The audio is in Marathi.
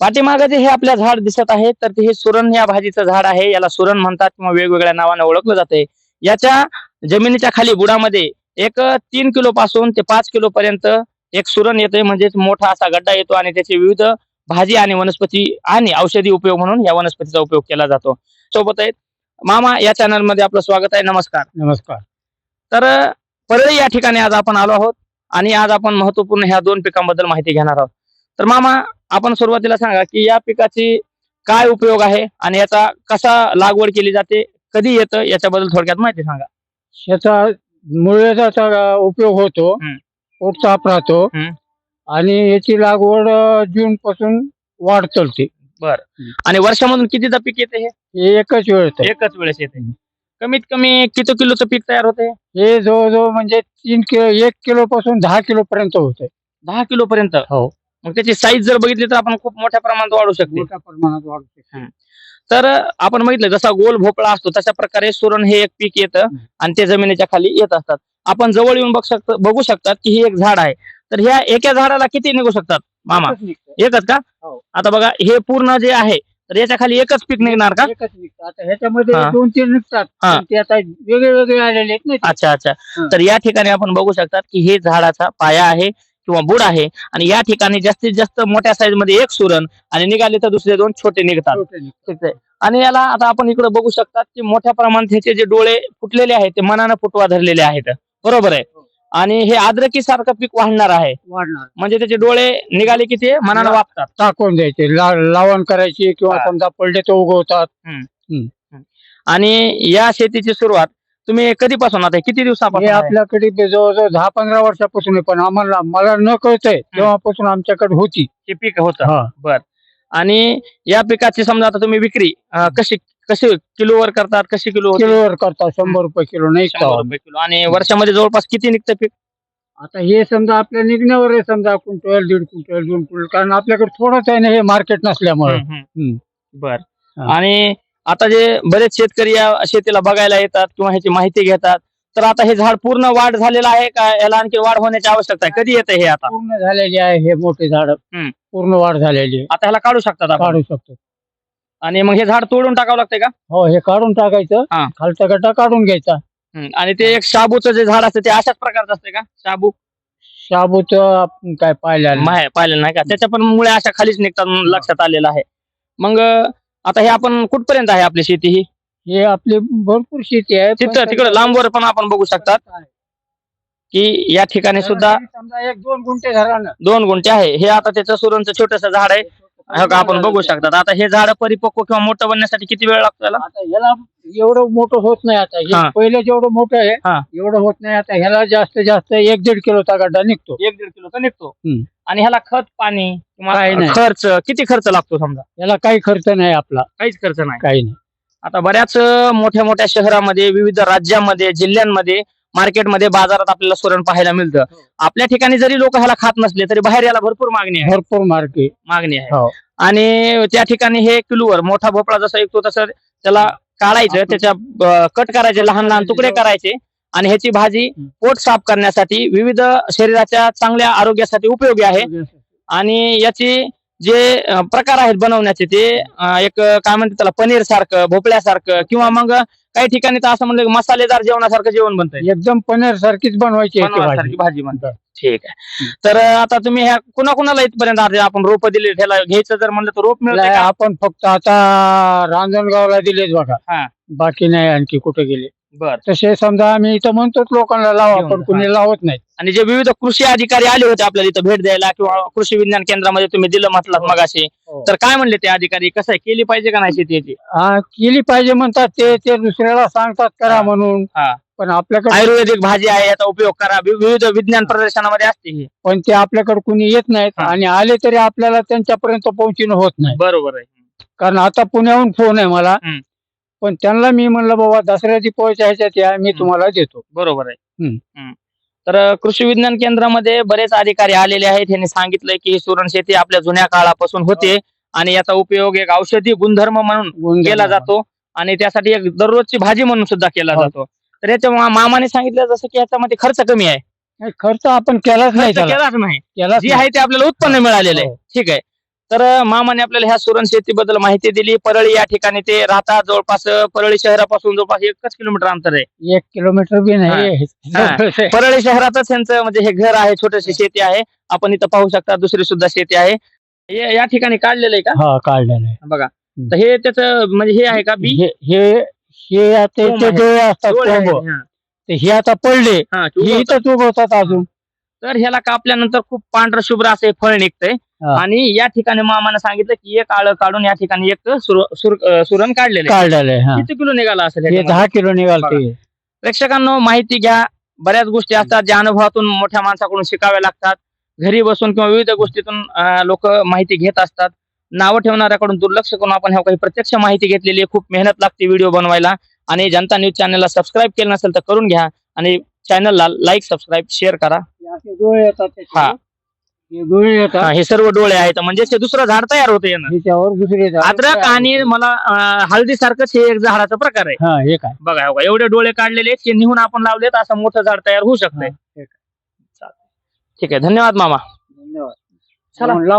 पाठीमागे जे हे आपल्या झाड दिसत आहे तर ते हे सुरण या भाजीचं झाड आहे. याला सुरण म्हणतात किंवा वेगवेगळ्या नावाने ओळखलं जाते याच्या जमिनीच्या खाली बुडामध्ये एक तीन किलो पासून ते पाच किलो पर्यंत एक सुरण येते म्हणजेच मोठा असा गड्डा येतो आणि त्याचे विविध भाजी आणि वनस्पती आणि औषधी उपयोग म्हणून या वनस्पतीचा उपयोग केला जातो. सोबत आहेत मामा या चॅनलमध्ये आपलं स्वागत आहे. नमस्कार. नमस्कार. तर परळी या ठिकाणी आज आपण आलो आहोत आणि आज आपण महत्त्वपूर्ण ह्या दोन पिकांबद्दल माहिती घेणार आहोत. तर मामा आपण सुरुवातीला सांगा की या पिकाची काय उपयोग आहे आणि याचा कसा लागवड केली जाते कधी येतं याच्याबद्दल थोडक्यात माहिती सांगा. याचा मुळ्याचा उपयोग होतो साफ राहतो. आणि याची लागवड जून पासून वाढ चालते आणि वर्षामधून कितीदा पीक येते हे? एकच वेळ येतं. एकच वेळेस येते. कमीत कमी किती किलोचं पीक तयार होते? हे जवळजवळ म्हणजे तीन किलो एक किलो पासून दहा किलो पर्यंत होते दहा किलो पर्यंत हो. मग त्याची साईज जर बघितली तर आपण खूप मोठ्या प्रमाणात वाढू शकते. मोठ्या प्रमाणात वाढू शकते. तर आपण बघितलं जसा गोल भोपळा असतो तशा प्रकारे सुरण हे एक पीक येतं. आणि ते जमिनीच्या खाली येत असतात. आपण जवळ येऊन बघ शकत बघू शकतात की ही एक झाड आहे. तर ह्या एका झाडाला किती निघू शकतात मामा? एकच का? हो. आता बघा हे पूर्ण जे आहे तर याच्या खाली एकच पीक निघणार का? एकच निघतं. आता ह्याच्यामध्ये. दोन तीन निघतात. ते आता वेगळे वेगळे आलेले आहेत ना. अच्छा अच्छा. तर या ठिकाणी आपण बघू शकतात की हे झाडाचा पाया आहे. किंवा बुड आहे आणि या ठिकाणी जास्तीत जास्त मोठ्या साईजमध्ये एक सुरण आणि निघाले तर दुसरे दोन छोटे निघतात. ठीक आहे. आणि याला आता आपण इकडे बघू शकतात की मोठ्या प्रमाणात ह्याचे जे डोळे फुटलेले आहेत ते मनानं फुटवा धरलेले आहेत. बरोबर आहे? हो. आणि हे आद्रकी सारखं पीक वाढणार आहे. वाढणार. म्हणजे त्याचे डोळे निघाले की ते मनानं वापतात टाकून द्यायचे. लावण करायची किंवा. समजा पडले तर उगवतात. आणि या शेतीची सुरुवात तुम्ही कधीपासून आता किती हे दिवसापासून आहे? आपल्याकडे ते जवळजवळ दहा पंधरा वर्षापासून आहे पण आम्हाला मला न कळतंय तेव्हापासून आमच्याकडे होती हे पीक होतं हा. आणि या पिकाची समजा आता तुम्ही विक्री अं, कशी कशी किलोवर करतात कशी किलो होते? किलोवर करता शंभर रुपये किलो नाही शंभर रुपये किलो आणि वर्षामध्ये जवळपास किती निघतं पीक आता हे समजा आपल्या निघण्यावर आहे समजा क्विंटल दीड क्विंटल दोन क्विंटल कारण आपल्याकडे थोडंच आहे ना हे मार्केट नसल्यामुळे. हम्म. बर हा. आणि आता जे बरेच शेतकरी या शेतीला बघायला येतात किंवा ह्याची माहिती घेतात तर आता हे झाड पूर्ण वाढ झालेलं आहे का? याला आणखी वाढ होण्याची आवश्यकता आहे? कधी येतं हे आता? पूर्ण झालेली आहे हे मोठे झाड. हम्म. पूर्ण वाढ झालेली आहे. आता ह्याला काढू शकतात आपण? काढू शकतो. आणि मग हे झाड तोडून टाकावं लागतंय का? हो हे काढून टाकायचं. खालचा गड्डा काढून घ्यायचा. हम्म. आणि ते एक शाबूचं जे झाड असतं ते अशाच प्रकारचं असते का? शाबू? शाबूच आपण काय पाहिलं नाही. माहे- पाहिलेलं नाही का? त्याच्या पण मुळे अशा खालीच निघतात म्हणून लक्षात आलेलं आहे. मग अं, आता हे आपण कुठपर्यंत आहे आपली शेती ही? हे आपली भरपूर शेती आहे पण तिथं तिकडे लांबवर पण आपण बघू शकतात. की या ठिकाणी सुद्धा समजा एक दोन गुंठे दोन गुंठे आहे. हे आता त्याचं सुरणचं छोटस झाड आहे. हे का? आपण बघू शकतात. आता हे झाड परिपक्व किंवा मोठं बनण्यासाठी किती वेळ लागतो त्याला आता ह्याला एवढं मोठं होत नाही आता. हे हा. पहिले जेवढं मोठं आहे हा. एवढं होत नाही. आता ह्याला जास्त जास्त एक दीड किलोचा गड्डा निघतो. एक दीड किलोचा निघतो. हम्म. आणि ह्याला खत पाणी काही किंवा नाही. खर्च किती खर्च लागतो समजा? याला काही खर्च नाही आपला. काहीच खर्च नाही. काही नाही. आता बऱ्याच अं, मोठ्या मोठ्या शहरामध्ये विविध राज्यामध्ये जिल्ह्यांमध्ये मार्केटमध्ये बाजारात आपल्याला सुरण पाहायला मिळतं. हो. आपल्या ठिकाणी जरी लोक ह्याला खात नसले तरी बाहेर याला भरपूर मागणी आहे. भरपूर मागणी आहे. हो. आणि त्या ठिकाणी हे किलोवर मोठा भोपळा जसा येतो तसं त्याला काढायचं त्याच्या कट करायचे लहान लहान तुकडे करायचे. आणि ह्याची भाजी. पोट साफ करण्यासाठी विविध शरीराच्या चांगल्या आरोग्यासाठी उपयोगी आहे. आणि याची जे प्रकार आहेत बनवण्याचे ते एक काय म्हणतात त्याला पनीर सारखं भोपळ्यासारखं किंवा मग काही ठिकाणी तर असं म्हणलं मसालेदार जेवणासारखं जेवण बनतंय. एकदम पनीर सारखीच बनवायची बनवासारखी भाजी. बनतात ठीक आहे. तर आता तुम्ही ह्या कुणा कुणाला इथपर्यंत आपण रोप दिले त्याला घ्यायचं जर म्हणलं तर रोप मिळतं आपण फक्त आता रांजणगावला दिलेच बघा. बाकी नाही आणखी कुठे गेले. बर तसे समजा आम्ही इथं म्हणतोच लोकांना लावा पण. कुणी लावत नाही आणि जे विविध कृषी अधिकारी आले होते आपल्याला इथं भेट द्यायला किंवा कृषी विज्ञान केंद्रामध्ये तुम्ही दिलं म्हटलं. मगाशी हो. तर काय म्हणले ते अधिकारी कसं आहे केली पाहिजे का नाही शेती याची हा, केली पाहिजे म्हणतात ते ते दुसऱ्याला सांगतात करा. म्हणून हा. पण आपल्याकडे आयुर्वेदिक भाजी आहे याचा उपयोग करा वि- विविध विज्ञान प्रदर्शनामध्ये असते ही पण ते आपल्याकडे कुणी येत नाहीत हा. आणि आले तरी आपल्याला त्यांच्यापर्यंत पोहोचणं होत नाही बरोबर आहे कारण आता पुण्याहून फोन आहे मला हम्म. पण त्यांना मी म्हणलं बाबा दसऱ्याची पोहोच्या ह्याच्यात या मी तुम्हाला देतो. बरोबर आहे. हम्म. हम्म. तर कृषी विज्ञान केंद्रामध्ये बरेच अधिकारी आलेले आहेत. त्यांनी सांगितलंय की ही सुरण शेती आपल्या जुन्या काळापासून होते आणि याचा उपयोग एक औषधी गुणधर्म म्हणून केला जातो आणि त्यासाठी एक दररोजची भाजी म्हणून सुद्धा केला हो. जातो. तर याच्या मा- मामाने सांगितलं जसं की याच्यामध्ये खर्च कमी आहे. नाही, खर्च आपण केलाच नाही खर्च त्याला. केलाच नाही. केलाच जे. आहे ते आपल्याला उत्पन्न मिळालेलं आहे. हो. ठीक आहे. तर मामाने आपल्याला ह्या सुरण शेतीबद्दल माहिती दिली. परळी या ठिकाणी ते राहतात जवळपास परळी शहरापासून जवळपास एकच किलोमीटर अंतर आहे. एक किलोमीटर बी नाही. परळी शहरातच त्यांचं म्हणजे हे घर आहे छोटशी शेती आहे. आपण इथं पाहू शकता दुसरी सुद्धा शेती आहे. हे या ठिकाणी काढलेलं आहे का? हा काढलेलं आहे. बघा. तर हे त्याचं म्हणजे हे आहे का बी? हे हे आता. डोळे असतात हा. आता पडले. हा. इथंच उगवतात अजून. तर ह्याला कापल्यानंतर खूप पांढरं शुभ्र असे फळ निघतंय. आणि या ठिकाणी मामानं सांगितलं की एक आळं काढून या ठिकाणी एक सुरण काढलेलं. काढलेलं किती किलो निघाला असेल हे? दहा किलो निघालते प्रेक्षकांनो माहिती घ्या. बऱ्याच गोष्टी असतात ज्या अनुभवातून मोठ्या माणसाकडून शिकाव्या लागतात. घरी बसून किंवा विविध गोष्टीतून लोक माहिती घेत असतात. नावं ठेवणाऱ्याकडून दुर्लक्ष करून आपण ह्या काही प्रत्यक्ष माहिती घेतलेली आहे. खूप मेहनत लागते व्हिडिओ बनवायला. आणि जनता न्यूज चॅनलला सबस्क्राईब केलं नसेल तर करून घ्या. आणि चॅनलला लाईक सबस्क्राईब शेअर करा. असे डोळे येतात त्याचे. हा. हे डोळे हा, येतात. हे सर्व डोळे आहेत. म्हणजे ते दुसरं झाड तयार होते यानं. दुसरे झाड अद्रक आणि मला हळदी सारखंच हे एक झाडाचा प्रकार आहे. हा हे काय? बघा हे बघा, एवढे डोळे काढलेले आहेत, हे निहून आपण लावलेत असं मोठं झाड तयार होऊ शकतंय. हा, ठीक आहे. धन्यवाद मामा. धन्यवाद. चला.